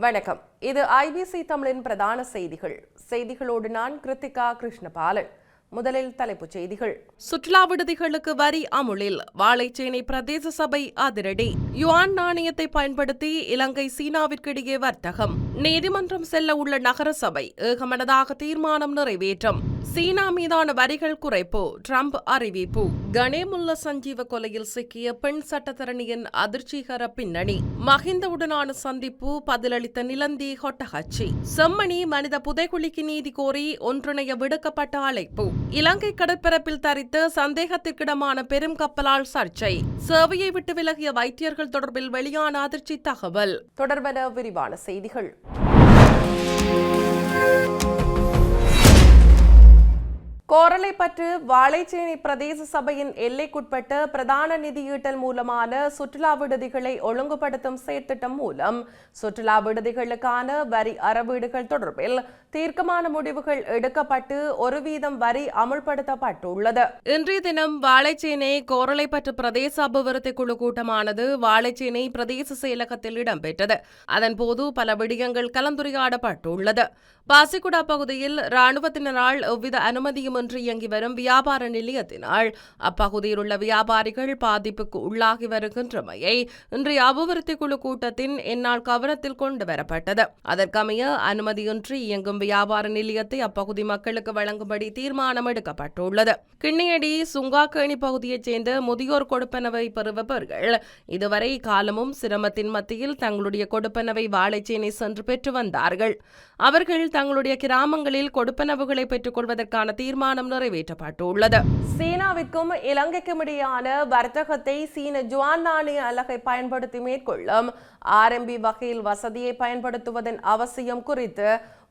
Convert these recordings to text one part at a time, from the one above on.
வணக்கம். இது ஐபிசி தமிழின் பிரதான செய்திகள். செய்திகளோடு நான் கிருத்திகா கிருஷ்ணபாலன். முதலில் தலைப்புச் செய்திகள். சுற்றுலா விடுதிகளுக்கு வரி அமுலில். வாழைச்சேனை பிரதேச சபை அதிரடி. யுவான் நாணயத்தை பயன்படுத்தி இலங்கை சீனாவிற்கிடையே வர்த்தகம். நீதிமன்றம் செல்ல உள்ள நகர சபை ஏகமனதாக தீர்மானம் நிறைவேற்றம். சீனா மீதான வரிகள் குறைப்பு ட்ரம்ப் அறிவிப்பு. கணேமுல்ல சஞ்சீவ கொலையில் சிக்கிய பெண் சட்டத்தரணியின் அதிர்ச்சிகர பின்னணி. மஹிந்தவுடனான சந்திப்பு பதிலளித்த நிலந்தி ஹொட்டஹச்சி. செம்மணி மனித புதைகுழிக்கு நீதி கோரி ஒன்றிணைய விடுக்கப்பட்ட அழைப்பு. இலங்கை கடற்பரப்பில் தரித்த சந்தேகத்திற்கிடமான பெரும் கப்பலால் சர்ச்சை. சேவையை விட்டு விலகிய வைத்தியர்கள் தொடர்பில் வெளியான அதிர்ச்சி தகவல். தொடர்பென விரிவான செய்திகள். கோரளைப்பற்று வாழைச்சேனை பிரதேச சபையின் எல்லைக்குட்பட்ட பிரதான நிதியீட்டல் மூலமான சுற்றுலா விடுதிகளை ஒழுங்குபடுத்தும் செயற்திட்டம் மூலம் சுற்றுலா விடுதிகளுக்கான வரி அறவீடுகள் தொடர்பில் தீர்க்கமான முடிவுகள் எடுக்கப்பட்டு ஒரு வீதம் வரி அமுல்படுத்தப்பட்டுள்ளது. இன்றைய தினம் வாழைச்சேனை கோரளைப்பற்று பிரதேச அபிவிருத்தி குழு கூட்டமானது வாழைச்சேனை பிரதேச செயலகத்தில் இடம்பெற்றது. அதன்போது பல விடயங்கள் கலந்துரையாடப்பட்டுள்ளது. பாசிக்குடா பகுதியில் ராணுவத்தினரால் எவ்வித அனுமதியுமின்றி இயங்கி வரும் வியாபார நிலையத்தினால் அப்பகுதியில் உள்ள வியாபாரிகள் பாதிப்புக்கு உள்ளாகி வருகின்றமையை இன்றைய அபிவிருத்தி குழு கூட்டத்தின் என்னால் கவனத்தில் கொண்டு வரப்பட்டது. அதற்கமைய அனுமதியின்றி இயங்கும் வியாபார நிலையத்தை அப்பகுதி மக்களுக்கு வழங்கும்படி தீர்மானம் எடுக்கப்பட்டுள்ளது. கிண்ணியடி சுங்காக்கேணி பகுதியைச் சேர்ந்த முதியோர் கொடுப்பனவை பெறுபவர்கள் இதுவரை காலமும் சிரமத்தின் மத்தியில் தங்களுடைய கொடுப்பனவை வாழைச்சேனை சென்று பெற்று வந்தார்கள். அவர்கள் தங்களுடைய கிராமங்களில் கொடுப்பனவுகளை பெற்றுக் கொள்வதற்கான தீர்மானம் நிறைவேற்றப்பட்டுள்ளது. சீனாவிற்கும் இலங்கைக்கும் இடையான வர்த்தகத்தை சீன ஜுவான் நாணய அலகை பயன்படுத்தி மேற்கொள்ளும். ஆர்எம்பி வகையில் வசதியை பயன்படுத்துவதன் அவசியம் குறித்து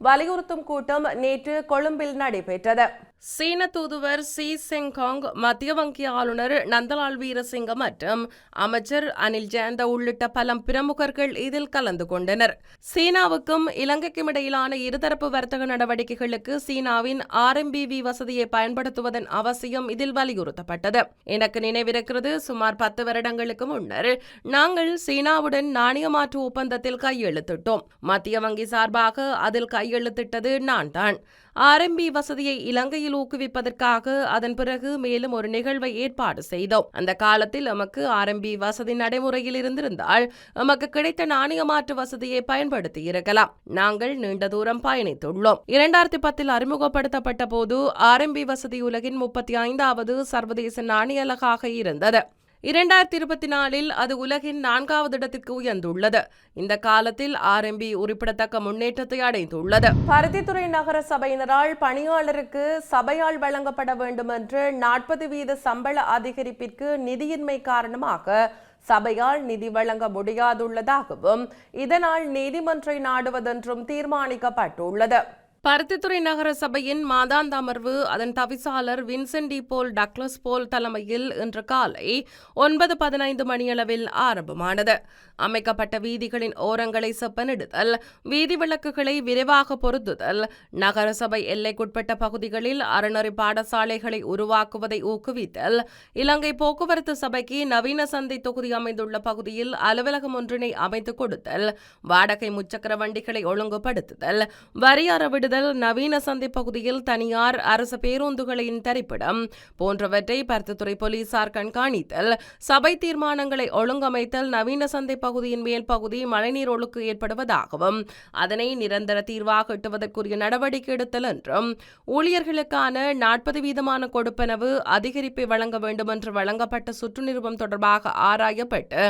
வலியுறுத்தும் கூட்டம் நேற்று கொழும்பில் நடைபெற்றது. சீன தூதுவர் சி செங்காங் மத்திய வங்கி ஆளுநர் நந்தலால் வீரசிங்க மற்றும் அமைச்சர் அனில் ஜெயந்த உள்ளிட்ட பல பிரமுகர்கள் இதில் கலந்து கொண்டனர். சீனாவுக்கும் இலங்கைக்கும் இடையிலான இருதரப்பு வர்த்தக நடவடிக்கைகளுக்கு சீனாவின் ஆர்எம்பிவி வசதியை பயன்படுத்துவதன் அவசியம் இதில் வலியுறுத்தப்பட்டது. எனக்கு நினைவிருக்கிறது சுமார் பத்து வருடங்களுக்கு முன்னர் நாங்கள் சீனாவுடன் நாணய மாற்று ஒப்பந்தத்தில் கையெழுத்திட்டோம். மத்திய வங்கி சார்பாக அதில் கையெழுத்திட்டது நான் தான் ஆர்எம்பி வசதியை இலங்கையில் ஊக்குவிப்பதற்காக அதன் பிறகு மேலும் ஒரு நிகழ்வை ஏற்பாடு செய்தோம். அந்த காலத்தில் எமக்கு ஆர்எம்பி வசதி நடைமுறையில் இருந்திருந்தால் எமக்கு கிடைத்த நாணய மாற்று வசதியை பயன்படுத்தி இருக்கலாம். நாங்கள் நீண்ட தூரம் பயணித்துள்ளோம். இரண்டாயிரத்தி பத்தில் அறிமுகப்படுத்தப்பட்ட போது ஆர்எம்பி வசதி உலகின் முப்பத்தி ஐந்தாவது சர்வதேச நாணய அலகாக இருந்தது. இரண்டாயிரத்தி இருபத்தி நாலில் அது உலகின் நான்காவது இடத்திற்கு உயர்ந்துள்ளது. இந்த காலத்தில் ஆர்எம்பி குறிப்பிடத்தக்க முன்னேற்றத்தை அடைந்துள்ளது. பருத்தித்துறை நகர சபையினரால் பணியாளருக்கு சபையால் வழங்கப்பட வேண்டும் என்று நாற்பது வீத சம்பள அதிகரிப்பிற்கு நிதியின்மை காரணமாக சபையால் நிதி வழங்க முடியாதுள்ளதாகவும் இதனால் நீதிமன்றை நாடுவதென்றும் தீர்மானிக்கப்பட்டுள்ளது. பருத்தித்துறை நகர சபையின் மாதாந்த அமர்வு அதன் தவிசாளர் வின்சென்டி போல் டக்ளஸ் போல் தலைமையில் இன்று காலை ஒன்பது பதினைந்து மணியளவில் ஆரம்பமானது. அமைக்கப்பட்ட வீதிகளின் ஓரங்களை செப்பனிடுதல் வீதி விளக்குகளை விரைவாக பொருத்துதல் நகர சபை எல்லைக்குட்பட்ட பகுதிகளில் அறநெறி பாடசாலைகளை உருவாக்குவதை ஊக்குவித்தல் இலங்கை போக்குவரத்து சபைக்கு நவீன சந்தை தொகுதி அமைந்துள்ள பகுதியில் அலுவலகம் ஒன்றினை அமைத்துக் கொடுத்தல் வாடகை முச்சக்கர வண்டிகளை ஒழுங்குபடுத்துதல் வரி அறவிடுதல் நவீன சந்தை பகுதியில் தனியார் அரசு பேருந்துகளின் தரிப்பிடம் போன்றவற்றை பருத்தித்துறை போலீசார் கண்காணித்தல் சபை தீர்மானங்களை ஒழுங்கமைத்தல் நவீன சந்தை பகுதியின் மேல் பகுதி மழைநீர் ஒழுக்கு ஏற்படுவதாகவும் அதனை நிரந்தர தீர்வாக எட்டுவதற்குரிய நடவடிக்கை எடுத்தல் என்றும் ஊழியர்களுக்கான நாற்பது வீதமான கொடுப்பனவு அதிகரிப்பை வழங்க வேண்டும் என்று வழங்கப்பட்ட சுற்றுநிருபம் தொடர்பாக ஆராயப்பட்டு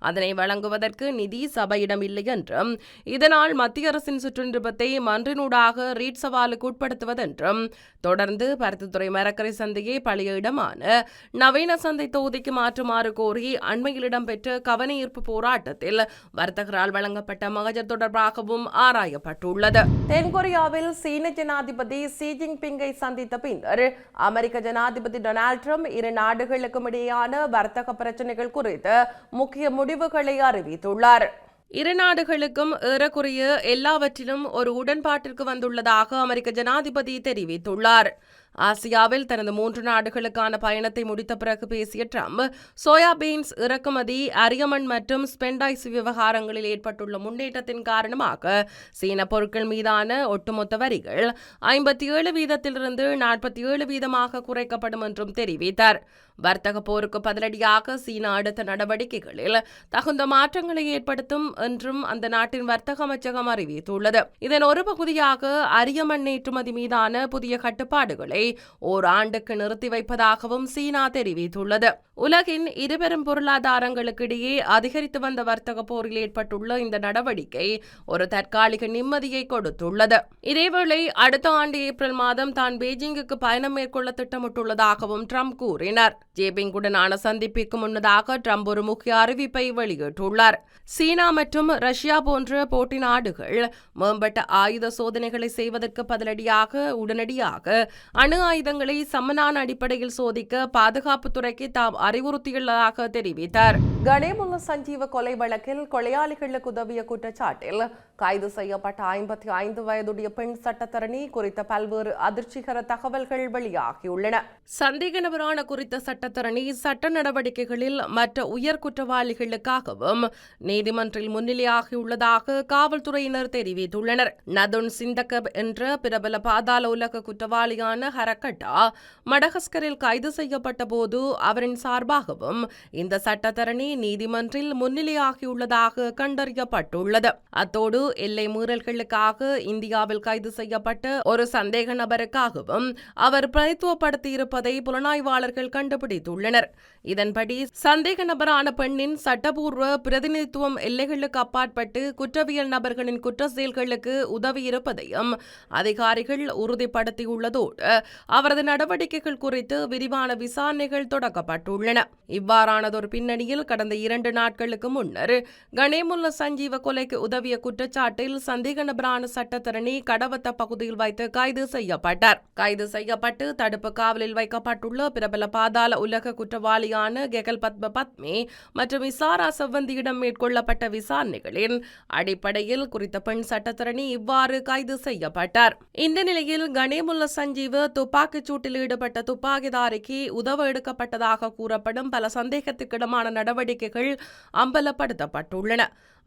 அதனை வழங்குவதற்கு நிதி சபையிடம் இல்லை என்றும் இதனால் மத்திய அரசின் சுற்றுநிருபத்தை மன்றினூடாக ரீட் சவாலுக்கு உட்படுத்துவதென்றும் தொடர்ந்து பருத்தித்துறை மரக்கரை சந்தையை பழைய இடமான நவீன சந்தை தொகுதிக்கு மாற்றுமாறு கோரி அண்மையில் இடம்பெற்ற கவனஈர்ப்பு போராட்டத்தில் வர்த்தகரால் வழங்கப்பட்ட மகஜர் தொடர்பாகவும் ஆராயப்பட்டுள்ளது. தென்கொரியாவில் சீன ஜனாதிபதி ஷி ஜின்பிங்கை சந்தித்த பின்னர் அமெரிக்க ஜனாதிபதி டொனால்ட் ட்ரம்ப் இரு நாடுகளுக்கும் இடையேயான வர்த்தக பிரச்சனைகள் குறித்து முக்கிய முடிவுகளை அறிவித்துள்ளார். இரு நாடுகளுக்கும் ஏறக்குறைய எல்லாவற்றிலும் ஒரு உடன்பாட்டிற்கு வந்துள்ளதாக அமெரிக்க ஜனாதிபதி தெரிவித்துள்ளார். ஆசியாவில் தனது மூன்று நாடுகளுக்கான பயணத்தை முடித்த பிறகு பேசிய ட்ரம்ப் சோயாபீன்ஸ் இறக்குமதி அரியமண் மற்றும் ஸ்பெண்டாய்ஸ் விவகாரங்களில் ஏற்பட்டுள்ள முன்னேற்றத்தின் காரணமாக சீன பொருட்கள் மீதான ஒட்டுமொத்த வரிகள் ஐம்பத்தி ஏழு வீதத்திலிருந்து நாற்பத்தி ஏழு வீதமாக குறைக்கப்படும் என்றும் தெரிவித்தார். வர்த்தக போருக்கு பதிலடியாக சீனா அடுத்த நடவடிக்கைகளில் தகுந்த மாற்றங்களை ஏற்படுத்தும் என்றும் அந்த நாட்டின் வர்த்தக அமைச்சகம் அறிவித்துள்ளது. இதன் ஒரு பகுதியாக அரியமண் ஏற்றுமதி மீதான புதிய கட்டுப்பாடுகளை ஓராண்டுக்கு நிறுத்தி வைப்பதாகவும் சீனா தெரிவித்துள்ளது. உலகின் இருபெரும் பொருளாதாரங்களுக்கிடையே அதிகரித்து வந்த வர்த்தக போரில் ஏற்பட்டுள்ள இந்த நடவடிக்கை ஒரு தற்காலிக நிம்மதியை கொடுத்துள்ளது. இதேவேளை அடுத்த ஆண்டு ஏப்ரல் மாதம் தான் பெய்ஜிங்குக்கு பயணம் மேற்கொள்ள திட்டமிட்டுள்ளதாகவும் ட்ரம்ப் கூறினார். ஜேபிங்குடனான சந்திப்பிற்கு முன்னதாக ட்ரம்ப் ஒரு முக்கிய அறிவிப்பை வெளியிட்டுள்ளார். சீனா மற்றும் ரஷ்யா போன்ற போட்டி நாடுகள் மேம்பட்ட ஆயுத சோதனைகளை செய்வதற்கு பதிலடியாக உடனடியாக அணு ஆயுதங்களை சமனான அடிப்படையில் சோதிக்க பாதுகாப்புத்துறைக்கு தாம் அறிவுறுத்தியுள்ளதாக தெரிவித்தார். கணேமுல்ல சஞ்சீவ கொலை வழக்கில் கொலையாளிகளுக்கு உதவிய குற்றச்சாட்டில் கைது செய்யப்பட்ட ஐம்பத்தி ஐந்து வயதுடைய பெண் சட்டத்தரணி குறித்த பல்வேறு அதிர்ச்சிகர தகவல்கள் வெளியாகியுள்ளன. சந்தேக நபரான குறித்த சட்டத்தரணி சட்ட நடவடிக்கைகளில் மற்ற உயர் குற்றவாளிகளுக்காகவும் நீதிமன்றில் முன்னிலையாகியுள்ளதாக காவல்துறையினர் தெரிவித்துள்ளனர். நதுன் சிந்தகப் என்ற பிரபல பாதாள உலக குற்றவாளியான ஹரக்கட்டா மடகஸ்கரில் கைது செய்யப்பட்ட போது அவரின் சார்பாகவும் இந்த சட்டத்தரணி நீதிமன்றில் முன்னிலையாகியுள்ளதாக கண்டறியப்பட்டுள்ளது. அத்தோடு எல்லை மீறல்களுக்காக இந்தியாவில் கைது செய்யப்பட்ட ஒரு சந்தேக நபருக்காகவும் அவர் பிரதித்துவப்படுத்தியிருப்பதை புலனாய்வாளர்கள் கண்டுபிடித்துள்ளனர் இதன்படி சந்தேக நபரான பெண்ணின் சட்டபூர்வ பிரதிநிதித்துவம் எல்லைகளுக்கு அப்பாற்பட்டு குற்றவியல் நபர்களின் குற்ற செயல்களுக்கு உதவியிருப்பதையும் அதிகாரிகள் உறுதிப்படுத்தியுள்ளதோடு அவரது நடவடிக்கைகள் குறித்து விரிவான விசாரணைகள் தொடங்கப்பட்டுள்ளன. இவ்வாறானதொரு பின்னணியில் கடந்த இரண்டு நாட்களுக்கு முன்னர் கணேமுல்ல சஞ்சீவ கொலைக்கு உதவிய குற்றச்சாட்டில் சந்தேக நபரான சட்டத்தரணி கடவத்த பகுதியில் வைத்து கைது செய்யப்பட்டார். கைது செய்யப்பட்டு தடுப்பு காவலில் வைக்கப்பட்டுள்ள பிரபல பாதாள உலக குற்றவாளியான கெகல் பத்ம பத்மி மற்றும் இசாரா செவ்வந்தியிடம் மேற்கொள்ளப்பட்ட விசாரணைகளின் அடிப்படையில் குறித்த பெண் சட்டத்தரணி இவ்வாறு கைது செய்யப்பட்டார். இந்த நிலையில் கணேமுல்ல சஞ்சீவ் துப்பாக்கிச் சூட்டில் ஈடுபட்ட துப்பாக்கிதாரிக்கு உதவ எடுக்கப்பட்டதாக கூறப்படும் பல சந்தேகத்துக்கிடமான நடவடிக்கைகள் அம்பலப்படுத்தப்பட்டுள்ளன.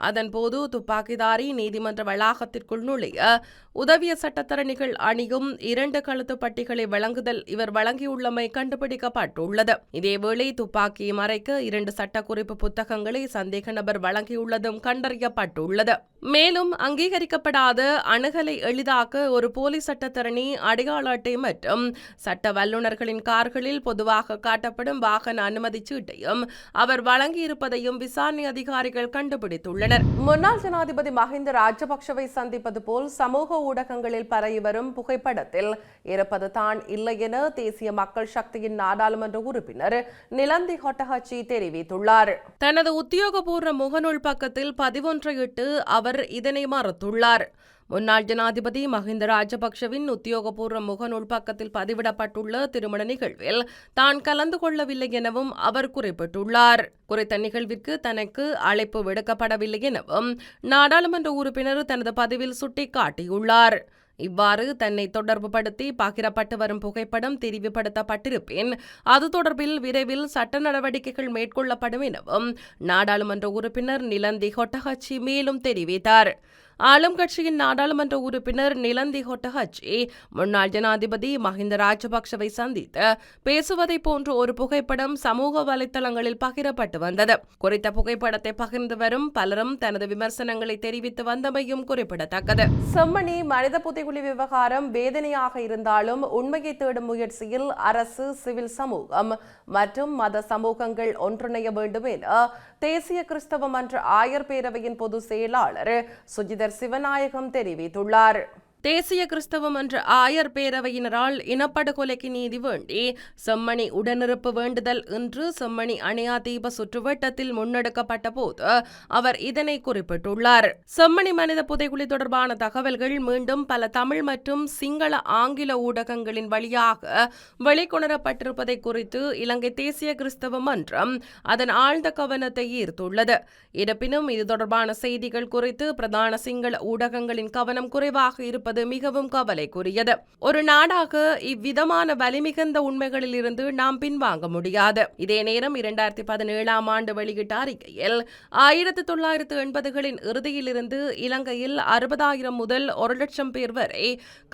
அதன்போது துப்பாக்கிதாரி நீதிமன்ற வளாகத்திற்குள் நுழைய உதவிய சட்டத்தரணிகள் அணியும் இரண்டு கழுத்து பட்டிகளை வழங்குதல் இவர் வழங்கியுள்ளமை கண்டுபிடிக்கப்பட்டுள்ளது. இதேவேளை துப்பாக்கியை மறைக்க இரண்டு சட்டக்குறிப்பு புத்தகங்களை சந்தேக நபர் வழங்கியுள்ளதும் கண்டறியப்பட்டுள்ளது. மேலும் அங்கீகரிக்கப்படாத அணுகலை எளிதாக்க ஒரு போலீஸ் சட்டத்தரணி அடையாள அட்டை மற்றும் சட்ட வல்லுநர்களின் கார்களில் பொதுவாக காட்டப்படும் வாகன அனுமதி சீட்டையும் அவர் வழங்கியிருப்பதையும் விசாரணை அதிகாரிகள் கண்டுபிடித்துள்ளனர். முன்னாள் ஜனாதிபதி மஹிந்த ராஜபக்சவை சந்திப்பது போல் சமூக ஊடகங்களில் பரவி வரும் புகைப்படத்தில் இருப்பது தான் இல்லை என தேசிய மக்கள் சக்தியின் நாடாளுமன்ற உறுப்பினர் நிலந்தி ஹொட்டஹச்சி தெரிவித்துள்ளார். தனது உத்தியோகபூர்வ முகநூல் பக்கத்தில் பதிவொன்றை இட்டு அவர் இதனை மறுத்துள்ளார். முன்னாள் ஜனாதிபதி மஹிந்த ராஜபக்ஷவின் உத்தியோகபூர்வ முகநூல் பக்கத்தில் பதிவிடப்பட்டுள்ள திருமண நிகழ்வில் தான் கலந்து கொள்ளவில்லை எனவும் அவர் குறிப்பிட்டுள்ளார். குறித்த நிகழ்விற்கு தனக்கு அழைப்பு விடுக்கப்படவில்லை எனவும் நாடாளுமன்ற உறுப்பினர் தனது பதிவில் சுட்டிக்காட்டியுள்ளார். இவ்வாறு தன்னை தொடர்புபடுத்தி பகிரப்பட்டு வரும் புகைப்படம் தெரிவுபடுத்தப்பட்டிருப்பின் அது தொடர்பில் விரைவில் சட்ட நடவடிக்கைகள் மேற்கொள்ளப்படும் எனவும் நாடாளுமன்ற உறுப்பினர் நிலந்தி ஹொட்டஹச்சி மேலும் தெரிவித்தார். ஆளும் கட்சியின் நாடாளுமன்ற உறுப்பினர் நிலந்தி ஹொட்டஹச்சி முன்னாள் ஜனாதிபதி மஹிந்த ராஜபக்சவை சந்தித்து பேசுவதை போன்ற ஒரு புகைப்படம் சமூக வலைதளங்களில் பகிரப்பட்டு வந்தது. குறித்த புகைப்படத்தை பகிர்ந்து வரும் பலரும் தனது விமர்சனங்களை தெரிவித்து வந்தமையும் குறிப்பிடத்தக்கது. செம்மணி மனித புதைகுழி விவகாரம் வேதனையாக இருந்தாலும் உண்மையை தேடும் முயற்சியில் அரசு சிவில் சமூகம் மற்றும் மத சமூகங்கள் ஒன்றிணைய வேண்டும் என தேசிய கிறிஸ்தவ மன்ற ஆயர் பேரவையின் பொதுச் செயலாளர் சுஜிதர் சிவநாயகம் தெரிவித்துள்ளார். தேசிய கிறிஸ்தவ மன்ற ஆயர் பேரவையினரால் இனப்படுகொலைக்கு நீதி வேண்டி செம்மணி உடனிருப்பு வேண்டுதல் இன்று செம்மணி அணியா தீப சுற்றுவட்டத்தில் முன்னெடுக்கப்பட்ட போது அவர் இதனை குறிப்பிட்டுள்ளார். செம்மணி மனித புதைகுழி தொடர்பான தகவல்கள் மீண்டும் பல தமிழ் மற்றும் சிங்கள ஆங்கில ஊடகங்களின் வழியாக வெளிக்கொணரப்பட்டிருப்பதை குறித்து இலங்கை தேசிய கிறிஸ்தவ மன்றம் அதன் ஆழ்ந்த கவனத்தை ஈர்த்துள்ளது. இருப்பினும் இது தொடர்பான செய்திகள் குறித்து பிரதான சிங்கள ஊடகங்களின் கவனம் குறைவாக இருப்பது இருப்பது மிகவும் கவலைக்குரியது. ஒரு நாடாக இவ்விதமான வலிமிகுந்த உண்மைகளில் இருந்து நாம் பின்வாங்க முடியாது. இதே நேரம் இரண்டாயிரத்தி பதினேழாம் ஆண்டு வெளியிட்ட அறிக்கையில் ஆயிரத்தி தொள்ளாயிரத்து எண்பதுகளின் இறுதியிலிருந்து இலங்கையில் அறுபதாயிரம் முதல் ஒரு லட்சம் பேர் வரை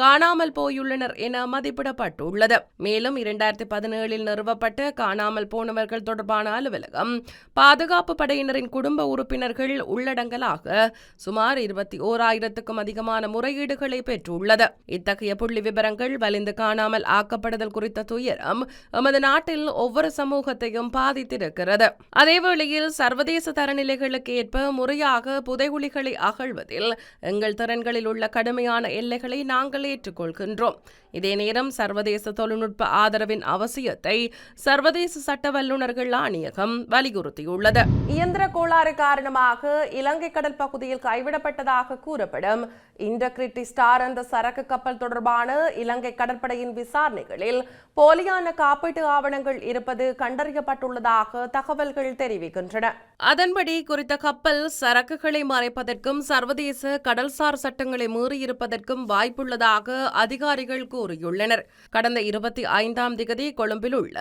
காணாமல் போயுள்ளனர் என மதிப்பிடப்பட்டுள்ளது. மேலும் இரண்டாயிரத்தி பதினேழில் நிறுவப்பட்ட காணாமல் போனவர்கள் தொடர்பான அலுவலகம் பாதுகாப்பு படையினரின் குடும்ப உறுப்பினர்கள் உள்ளடங்கலாக சுமார் இருபத்தி ஓராயிரத்துக்கும் அதிகமான முறையீடுகளை பெற்றுள்ளது இத்தகைய புள்ளி விவரங்கள் வலிந்து காணாமல் ஆக்கப்படுதல் குறித்த துயரம் எமது நாட்டில் ஒவ்வொரு சமூகத்தையும் பாதித்திருக்கிறது. அதேவேளையில் சர்வதேச தரநிலைகளுக்கு ஏற்ப முறையாக புதைகுழிகளை அகழ்வதில் எங்கள் திறன்களில் உள்ள கடுமையான எல்லைகளை நாங்கள் ஏற்றுக்கொள்கின்றோம். இதே நேரம் சர்வதேச தொழில்நுட்ப ஆதரவின் அவசியத்தை சர்வதேச சட்ட வல்லுநர்கள் ஆணையகம் வலியுறுத்தியுள்ளது. இயந்திர கோளாறு காரணமாக இலங்கை கடல் பகுதியில் கைவிடப்பட்டதாக கூறப்படும். இன்டகிரிட்டி ஸ்டார் என்ற சரக்கு கப்பல் தொடர்பான இலங்கை கடற்படையின் விசாரணைகளில் போலியான காப்பீட்டு ஆவணங்கள் இருப்பது கண்டறியப்பட்டுள்ளதாக தகவல்கள் தெரிவிக்கின்றன. அதன்படி குறித்த கப்பல் சரக்குகளை மறைப்பதற்கும் சர்வதேச கடல்சார் சட்டங்களை மீறியிருப்பதற்கும் வாய்ப்புள்ளதாக அதிகாரிகள் கூறியுள்ளனர். கடந்த இருபத்தி ஐந்தாம் திகதி கொழும்பில் உள்ள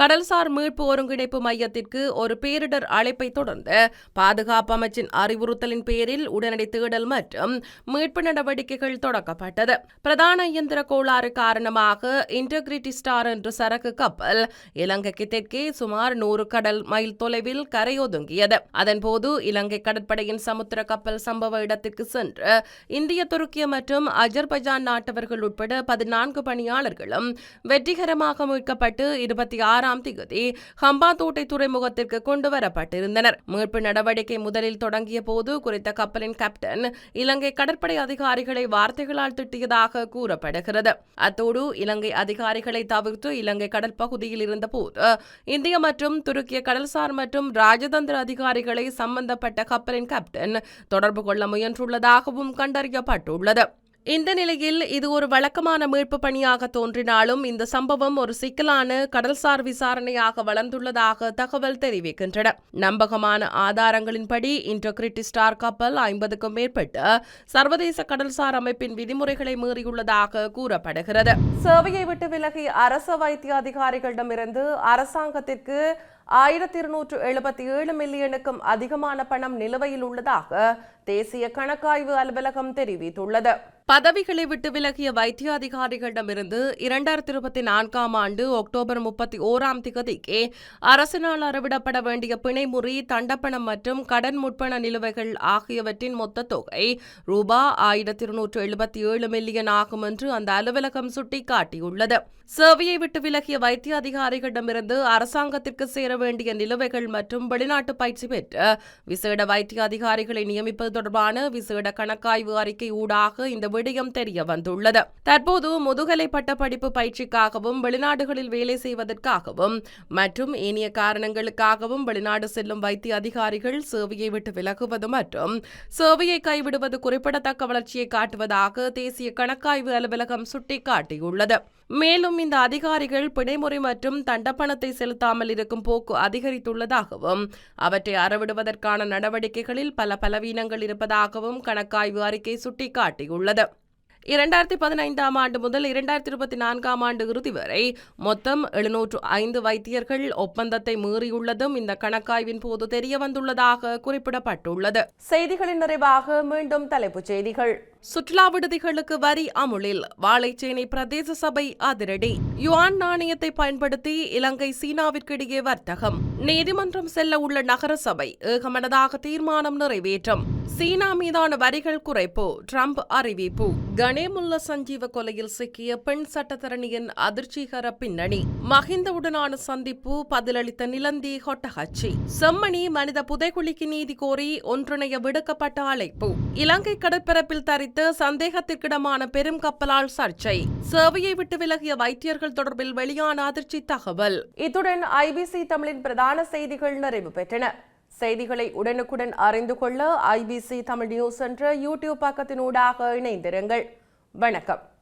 கடல்சார் மீட்பு ஒருங்கிணைப்பு மையத்திற்கு ஒரு பேரிடர் அழைப்பை தொடர்ந்து பாதுகாப்பு அமைச்சின் அறிவுறுத்தலின் பேரில் உடனடி தேடல் மற்றும் மீட்பு நடவடிக்கைகள் தொடக்கப்பட்டது பிரதான இயந்திர கோளாறு காரணமாக இன்டெகிரிட்டி ஸ்டார் என்ற சரக்கு கப்பல் இலங்கைக்கு தெற்கே சுமார் நூறு கடல் மைல் தொலைவில் கரையொதுங்கியது. அதன்போது இலங்கை கடற்படையின் சமுத்திர கப்பல் சம்பவ இடத்திற்கு சென்று இந்திய துருக்கிய மற்றும் அஜர்பைஜான் நாட்டவர்கள் உட்பட பதினான்கு பணியாளர்களும் வெற்றிகரமாக மீட்கப்பட்டு இருபத்தி ஆறாம் தேதி ஹம்பாந்தோட்டை துறைமுகத்திற்கு கொண்டு வரப்பட்டிருந்தனர் மீட்பு நடவடிக்கை முதலில் தொடங்கிய போது குறித்த கப்பலின் கேப்டன் இலங்கை கடற்படை அதிகாரிகளை வார்த்தைகளால் திட்டியதாக கூறப்படுகிறது. அத்தோடு இலங்கை அதிகாரிகளை தவிர்த்து இலங்கை கடற்பகுதியில் இருந்தபோது இந்திய மற்றும் துருக்கிய கடல்சார் மற்றும் ராஜதந்திர அதிகாரிகளை சம்பந்தப்பட்ட கப்பலின் கேப்டன் தொடர்பு கொள்ள முயன்றுள்ளதாகவும் கண்டறியப்பட்டுள்ளது. இந்த நிலையில் இது ஒரு வழக்கமான மீட்பு பணியாக தோன்றினாலும் இந்த சம்பவம் ஒரு சிக்கலான கடல்சார் விசாரணையாக வளர்ந்துள்ளதாக தகவல் தெரிவிக்கின்றன. நம்பகமான ஆதாரங்களின்படி இன்டோகிரிட்டி ஸ்டார் கப்பல் ஐம்பதுக்கும் மேற்பட்ட சர்வதேச கடல்சார் அமைப்பின் விதிமுறைகளை மீறியுள்ளதாக கூறப்படுகிறது. சேவையை விட்டு விலகி அரச வைத்திய அதிகாரிகளிடமிருந்து அரசாங்கத்திற்கு ஆயிரத்தி இருநூற்று எழுபத்தி ஏழு மில்லியனுக்கும் அதிகமான பணம் நிலுவையில் உள்ளதாக தேசிய கணக்காய்வு அலுவலகம் தெரிவித்துள்ளது. பதவிகளை விட்டு விலகிய வைத்திய அதிகாரிகளிடமிருந்து இரண்டாயிரத்தி இருபத்தி நான்காம் ஆண்டு அக்டோபர் முப்பத்தி ஓராம் திகதிக்கு அரசினால் அறவிடப்பட வேண்டிய பிணைமுறி தண்டப்பணம் மற்றும் கடன் முற்பண நிலுவைகள் ஆகியவற்றின் மொத்த தொகை ரூபா ஆயிரத்தி இருநூற்று எழுபத்தி ஏழு மில்லியன் ஆகும் என்று அந்த அலுவலகம் சுட்டிக்காட்டியுள்ளது. சேவையை விட்டு விலகிய வைத்திய அதிகாரிகளிடமிருந்து அரசாங்கத்திற்கு சேர வேண்டிய நிலுவைகள் மற்றும் வெளிநாட்டு பயிற்சி பெற்ற விசேட வைத்திய அதிகாரிகளை நியமிப்பது தொடர்பான விசேட கணக்காய்வு அறிக்கை ஊடாக இந்த விடயம் தெரிய வந்துள்ளது தற்போது முதுகலை பட்டப்படிப்பு பயிற்சிக்காகவும் வெளிநாடுகளில் வேலை செய்வதற்காகவும் மற்றும் ஏனைய காரணங்களுக்காகவும் வெளிநாடு செல்லும் வைத்திய அதிகாரிகள் சேவையை விட்டு விலகுவது மற்றும் சேவையை கைவிடுவது குறிப்பிடத்தக்க வளர்ச்சியை காட்டுவதாக தேசிய கணக்காய்வு அலுவலகம் சுட்டிக்காட்டியுள்ளது. மேலும் இந்த அதிகாரிகள் பிணைமுறை மற்றும் தண்டப்பணத்தை செலுத்தாமல் இருக்கும் போக்கு அதிகரித்துள்ளதாகவும் அவற்றை அறவிடுவதற்கான நடவடிக்கைகளில் பல பலவீனங்கள் இருப்பதாகவும் கணக்காய்வு அறிக்கை சுட்டிக்காட்டியுள்ளது. இரண்டாயிரத்தி பதினைந்தாம் ஆண்டு முதல் இரண்டாயிரத்தி இருபத்தி நான்காம் ஆண்டு இறுதி வரை மொத்தம் எழுநூற்று ஐந்து வைத்தியர்கள் ஒப்பந்தத்தை மீறியுள்ளதும் இந்த கணக்காய்வின் போது தெரிய வந்துள்ளதாக குறிப்பிடப்பட்டுள்ளது. செய்திகளின் நிறைவாக மீண்டும் தலைப்புச் செய்திகள். சுற்றுலா விடுதிகளுக்கு வரி அமுலில். வாழைச்சேனை பிரதேச சபை அதிரடி. யுவான் நாணயத்தை பயன்படுத்தி இலங்கை சீனாவிற்கு இடையே வர்த்தகம். நீதிமன்றம் செல்ல உள்ள நகர சபை ஏகமனதாக தீர்மானம் நிறைவேற்றம். சீனா மீதான வரிகள் குறைப்பு. ட்ரம்ப் அறிவிப்பு. கணேமுல்ல சஞ்சீவ கொலையில் சிக்கிய பெண் சட்டத்தரணியின் அதிர்ச்சிகர பின்னணி. மஹிந்தவுடனான சந்திப்பு பதிலளித்த நிலந்தி ஹொட்டஹச்சி செம்மணி மனித புதைகுழிக்கு நீதி கோரி ஒன்றிணைய விடுக்கப்பட்ட அழைப்பு. இலங்கை கடற்பரப்பில் தரித்த சந்தேகத்திற்கிடமான பெரும் கப்பலால் சர்ச்சை. சேவையை விட்டு விலகிய வைத்தியர்கள் தொடர்பில் வெளியான அதிர்ச்சி தகவல். இத்துடன் ஐபிசி தமிழின் பிரதான செய்திகள் நிறைவு பெற்றன. செய்திகளை உடனுக்குடன் அறிந்து கொள்ள ஐபிசி தமிழ் நியூஸ் என்ற யூடியூப் பக்கத்தினூடாக இணைந்திருங்கள். வணக்கம்.